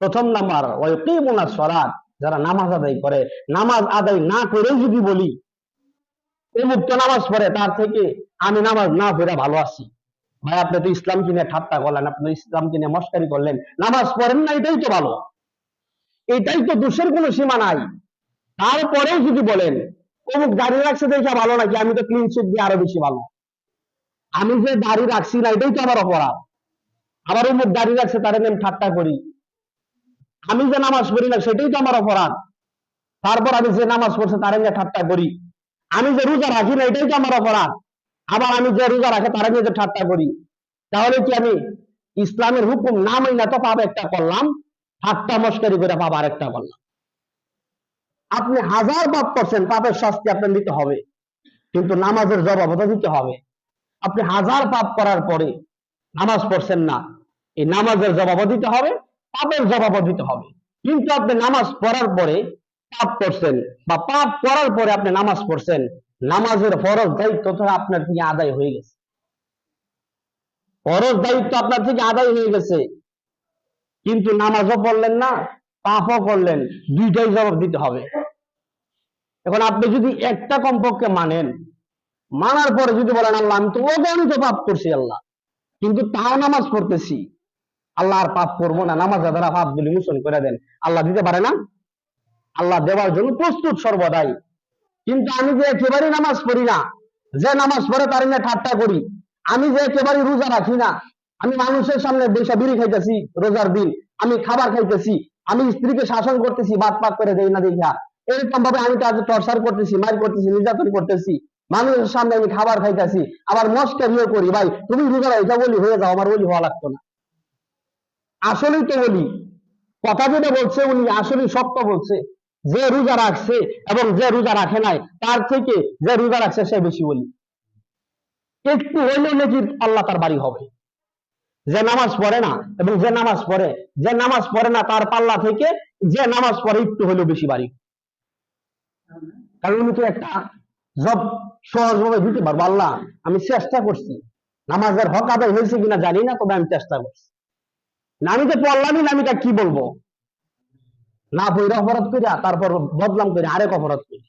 প্রথম নাম্বার ওই কিমুনা সরাত যারা নামাজ আদায় করে। নামাজ আদায় না করেও যদি বলি অমুক তো নামাজ পড়ে, তার থেকে আমি নামাজ না পড়ে ভালো আছি। ভাই, আপনি তো ইসলাম কিনে ঠাট্টা করলেন, আপনি ইসলাম কিনে মস্কারি করলেন। নামাজ পড়েন না, এটাই তো ভালো। এটাই তো দোষের কোনো সীমা নাই। তারপরেও যদি বলেন, অমুক দাঁড়িয়ে রাখছে দেখে ভালো নাকি? আমি তো ক্লিন শিট দিয়ে আরও বেশি ভালো। আমি যে দাঁড়িয়ে রাখছি না, এটাই তো আমার অপরাধ। আবার অমুক দাঁড়িয়ে রাখছে, তার আমি ঠাট্টা করি। আমি যে নামাজ পড়ি না, সেটাই তো আমার অপরাধ। তারপর আমি যে নামাজ পড়ছে, তার নিয়ে ঠাট্টা করি। আমি যে রোজা রাখি না, এটাই তো আমার অপরাধ। আবার আমি যে রোজা রাখে, তারা নিয়ে যে ঠাট্টা করি। তাহলে কি আমি ইসলামের হুকুম না মাইনা তো পাপ একটা করলাম, ঠাট্টা মস্কারি করে পাপ আরেকটা করলাম। আপনি হাজার পাপ করছেন, পাপের শাস্তি আপনার দিতে হবে। কিন্তু নামাজের জবাব দিতে হবে। আপনি হাজার পাপ করার পরে নামাজ পড়ছেন না, এই নামাজের জবাবও দিতে হবে পাপের জবাবও দিতে হবে। কিন্তু আপনি নামাজ পড়ার পরে পাপ করছেন বা পাপ করার পরে আপনি নামাজ পড়ছেন, নামাজের ফরজ দায়িত্ব তো আপনার থেকে আদায় হয়ে গেছে। ফরজ দায়িত্ব আপনার থেকে আদায় হয়ে গেছে। কিন্তু নামাজও পড়লেন না, পাপও করলেন, দুইটাই জবাব দিতে হবে। এখন আপনি যদি একটা কমপক্ষে মানেন, মানার পরে যদি বলেন, আল্লাহ, আমি তো অগণিত পাপ করছি, আল্লাহ। কিন্তু তাও নামাজ পড়তেছি। আল্লাহ আর পাপ করব না, নামাজ দ্বারা পাপ গুলি মোচন করে দেন। আল্লাহ দিতে পারে না? আল্লাহ দেওয়ার জন্য প্রস্তুত সর্বদাই। কিন্তু আমি যে একেবারেই নামাজ পড়ি না, যে নামাজ পড়ে তার নিয়ে ঠাট্টা করি, আমি যে একেবারে রোজা রাখি না, আমি মানুষের সামনে বসে বিড়ি খাইতেছি রোজার দিন, আমি খাবার খাইতেছি, আমি স্ত্রীকে শাসন করতেছি বাদ পাক করে দেই না দেখা এরকম ভাবে আমি তাকে টর্চার করতেছি মার করতেছি, নির্যাতন করতেছি, মানুষের সামনে আমি খাবার খাইতেছি, আবার মস্কারিও করি, ভাই, তুমি রোজা এটা বলি হয়ে যাও, আমার বলি হওয়া লাগতো না। আসলেই তো বলি কথা যেটা বলছে উনি আসলে সত্য বলছে। যে রোজা রাখছে এবং যে রোজা রাখে নাই, তার থেকে যে রোজা রাখছে সে বেশি বলি। একটু হইলেও নাকি আল্লাহ তার বাড়ি হবে। যে নামাজ পড়ে না এবং যে নামাজ পড়ে, যে নামাজ পড়ে না তার পাল্লা থেকে যে নামাজ পড়ে একটু হইলেও বেশি বাড়ি। কারণ উনি তো একটা জব সহজভাবে দিতে পারব। আল্লাহ, আমি চেষ্টা করছি। নামাজের হক আদায় হয়েছে কিনা জানি না, তবে আমি চেষ্টা করছি। না আমি তো পড়লামই নামিটা কি বলব? না বইরা অপরাধ করিয়া তারপর বদলাম করে আরেক অপরাধ করি